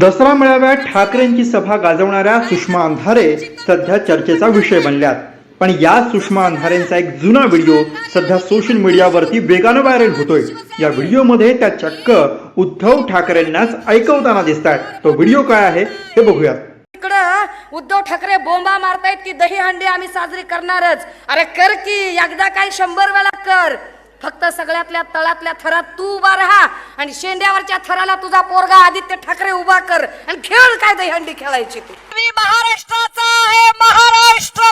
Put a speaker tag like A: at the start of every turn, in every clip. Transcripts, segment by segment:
A: दसरा मेळाव्यात ठाकरेंची सभा गाजवणाऱ्या सुषमा अंधारे सध्या चर्चेचा विषय बनल्यात. पण या सुषमा अंधारेंचा एक जुना व्हिडिओ सध्या सोशल मीडियावरती वेगानं व्हायरल होतोय. या व्हिडिओमध्ये त्या चक्क उद्धव ठाकरेंनाच ऐकवताना दिसत आहेत तो व्हिडिओ काय आहे हे बघूयात.
B: इकडं उद्धव ठाकरे बोंबा मारतायत की दही हंडी आम्ही साजरी करणारच. अरे कर की एकदा काय शंभर वेळा कर. फक्त सगळ्यातल्या तळातल्या थरात तू उभा राहा आणि शेंड्यावरच्या थराला तुझा पोरगा आदित्य ठाकरे उभा कर आणि खेळ काय दही हंडी खेळायची तू.
C: मी महाराष्ट्राचा आहे महाराष्ट्र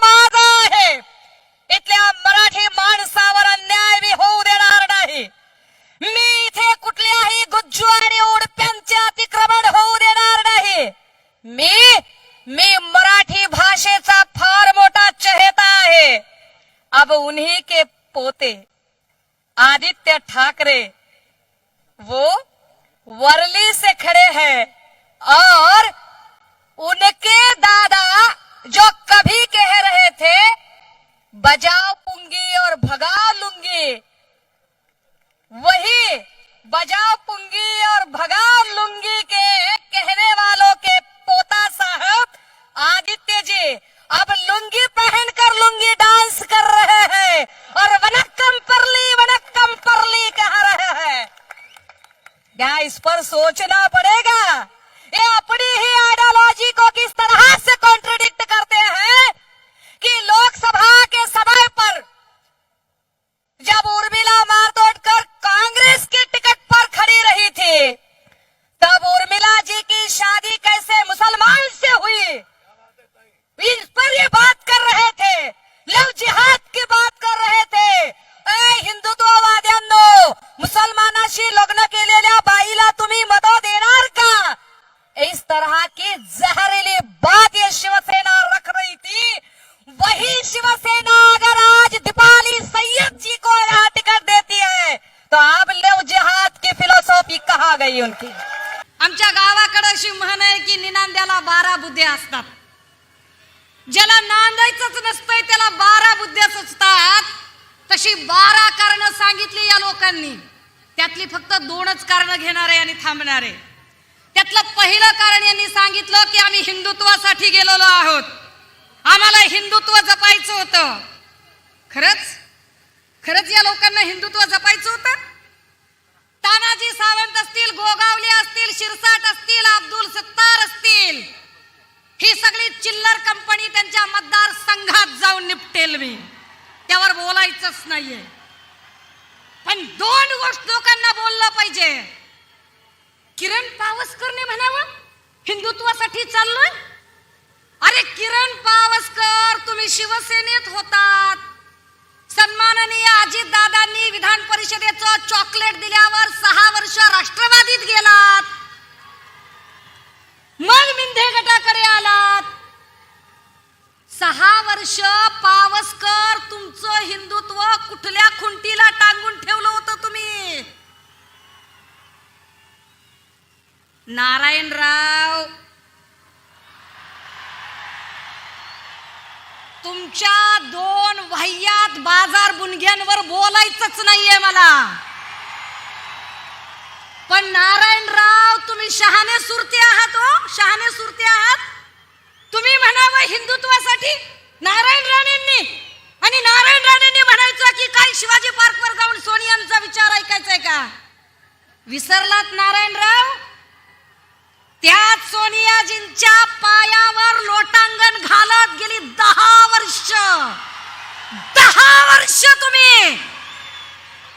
C: ठाकरे वो वर्ली से खड़े हैं और उनके दादा जो कभी कह रहे थे, बजाओ पुंगी और भगा लूँगी। वही बजाओ पुंगी और भगा लूँगी के कहने वालों के पोता साहब, आदित्य जी, अब लुंगी पहनकर लुंगी डांस कर रहे हैं और क्या इस पर सोचना पड़ेगा। ये अपनी ही आइडियोलॉजी को किस तरह से कॉन्ट्रडिक्ट करते हैं कि लोकसभा के समय पर जब उर्मिला मारतोड़ कर कांग्रेस की टिकट पर खड़ी रही थी तब उर्मिला जी की शादी कैसे मुसलमान से हुई इस पर ये बात कर रहे थे लव जिहाद की बात कर रहे थे ए हिंदुत्ववाद्यांनो मुसलमानाशी लग्न केलेल्या बाईला तुम्ही मत देणार का इस तरह की जहरीली बात ये शिवसेना रख रही थी वही शिवसेना अगर आज दीपाली सैयद जी को यहाँ टिकट देती है। तो आप लव जिहाद की फिलोसॉफी कहा गई उनकी।
B: आमच्या गावाकडे अशी म्हण आहे की निनांद्याला बारा बुद्ध्या असतात. ज्याला नांदायचंच नसतंय त्याला बारा बुद्ध्या सुचतात. तशी बारा कारण सांगितली या लोकांनी. त्यातली फक्त दोनच कारण घेणारे आणि थांबणारे. त्यातलं पहिलं कारण यांनी सांगितलं की आम्ही हिंदुत्वासाठी गेलेलो आहोत. आम्हाला हिंदुत्व जपायचं होतं. खरंच? खरंच या लोकांना हिंदुत्व जपायचं होतं? तानाजी सावंत असतील गोगावले असतील शिरसाट असतील अब्दुल सत्तार असतील ही सगळी चिल्लर कंपनी त्यांच्या मतदार संघात जाऊन निपटेल मी. त्यावर बोलायचंच नाहीये. पण दोन गोष्ट लोकांना बोललं पाहिजे. किरण पावसकरने म्हणावं हिंदुत्वासाठी चाललोय? अरे किरण पावसकर तुम्ही शिवसेनेत होतात. सन्माननीय अजित दादांनी विधान परिषदेचं चॉकलेट दिल्यावर सहा वर्ष राष्ट्रवादीत गेलात. मग मिंधे गटाकडे आलात. सहा वर्ष पावसकर तुमचं हिंदुत्व कुठल्या खुंटीला टांगून ठेवलं होतं तुम्ही? नारायणराव तुमच्या दोन वाह्यात बाजार बुनग्यांवर बोलायचंच नाहीये मला. पण नारायणराव तुम्ही शहाणे सुरते आहात हो. शहाणे सुरते आहात. तुम्ही म्हणावं हिंदुत्वासाठी नारायण राणेंनी आणि नारायण राणेंनी म्हणायचं की काल शिवाजी पार्कवर जाऊन सोनियांचा विचार ऐकायचा आहे का? विसरलात नारायणराव? त्या सोनियाजींच्या पायावर लोटांगण घालत गेली दहा वर्ष. दहा वर्ष तुम्ही.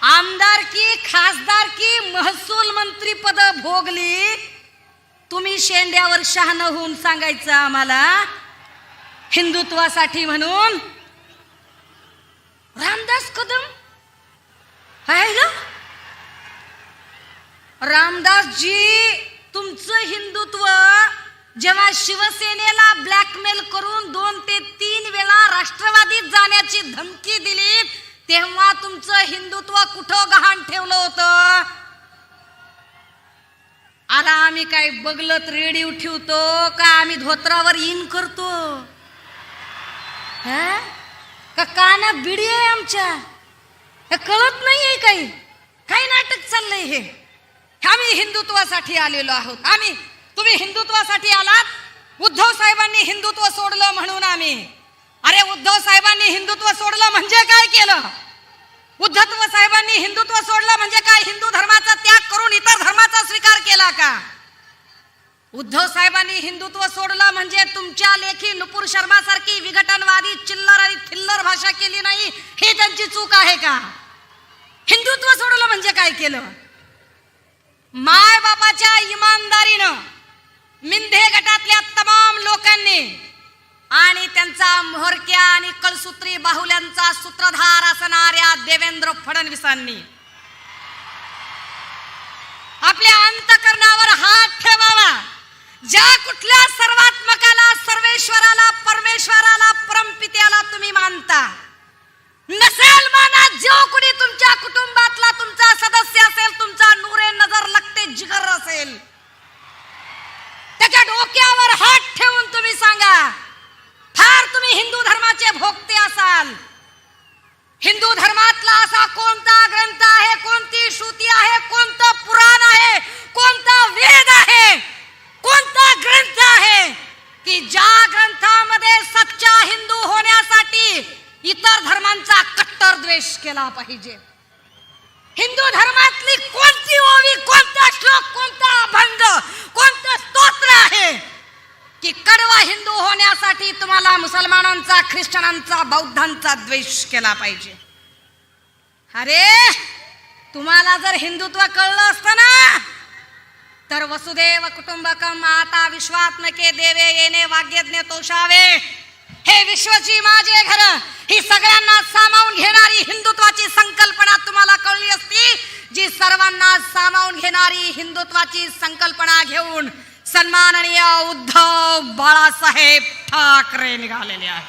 B: आमदारकी खासदारकी महसूल मंत्री पद भोगली. तुम्ही शेंड्यावर शहाण होऊन सांगायचं आम्हाला. हिंदुत्वासाठी म्हणून. रामदास कदम. आहे रामदासजी तुमचं हिंदुत्व जेव्हा शिवसेनेला ब्लॅकमेल करून दोन ते तीन वेळा राष्ट्रवादीत जाण्याची धमकी दिली तेव्हा तुमचं हिंदुत्व कुठं गहाण ठेवलं होतं? आता आम्ही काय बगलत रेडिओ ठेवतो का आम्ही धोत्रावर इन करतो? हा? का काना बिडी आहे आमच्या? कळत नाहीये काही. काही नाटक चाललंय हे? आम्ही हिंदुत्वासाठी आलेलो आहोत. आम्ही तुम्ही हिंदुत्वासाठी आलात? उद्धव साहेबांनी हिंदुत्व सोडलं म्हणून आम्ही. अरे उद्धव साहेबांनी हिंदुत्व सोडलं म्हणजे काय केलं? उद्धत्व साहेबांनी हिंदुत्व सोडलं म्हणजे काय? हिंदू धर्माचा त्याग करून इतर धर्माचा स्वीकार केला का? उद्धव साहेबांनी हिंदुत्व सोडलं म्हणजे तुमच्या लेखी नुपूर शर्मा सारखी विघटनवादी चिल्लर आणि थिल्लर भाषा केली नाही ही त्यांची चूक आहे का? हिंदुत्व सोडलं म्हणजे काय केलं? माय बापाच्या इमानदारीनं मिंधे गटातल्या तमाम लोकांनी आणि त्यांचा मोहरक्या आणि कळसूत्री बाहुल्यांचा सूत्रधार असणाऱ्या देवेंद्र फडणवीसांनी आपल्या अंतकरणावर हात ठेवावा. ज्या कुठल्या सर्वात्मकाला सर्वेश्वराला परमेश्वराला परमपित्याला तुम्ही मानता नसेल माना जो कुणी तुमच्या कुटुंबातला तुमचा सदस्य असेल तुमचा नूरे नजर लगते जिगर असेल त्याच्या डोक्यावर हात ठेवून तुम्ही सांगा फार तुम्ही हिंदू धर्माचे भोगते असाल हिंदू धर्मातला असा कोणता ग्रंथ आहे कोणती श्रुती आहे कोणतं पुराण आहे कोणता वेद आहे कोणता ग्रंथ आहे की ज्या ग्रंथामध्ये सच्चा हिंदू होण्यासाठी इतर धर्मांचा प्रवेश केला पाहिजे. हिंदू धर्मातली कोणती ओवी कोणता श्लोक कोणता अभंग कोणतं स्तोत्र आहे की कडवा हिंदू होण्यासाठी तुम्हाला मुसलमानांचा ख्रिश्चनांचा बौद्धांचा द्वेष केला पाहिजे? अरे तुम्हाला जर हिंदुत्व कळलं असतं ना तर वसुदेव कुटुंबकम माता विश्वात्मके देवे येणे वाग्यज्ञ तोषावे. हे विश्वची माझे घर ही सगळ्यांना सामावून घेणारी हिंदुत्वाची संकल्पना तुम्हाला कळली असती? जी सर्वांना सामावून घेणारी हिंदुत्वाची संकल्पना घेऊन सन्माननीय उद्धव बाळासाहेब ठाकरे निघालेले आहे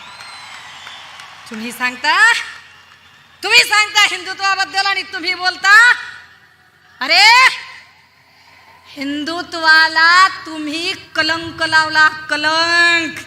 B: तुम्ही सांगता? तुम्ही सांगता हिंदुत्वाबद्दल आणि तुम्ही बोलता? अरे हिंदुत्वाला तुम्ही कलंक लावला कलंक.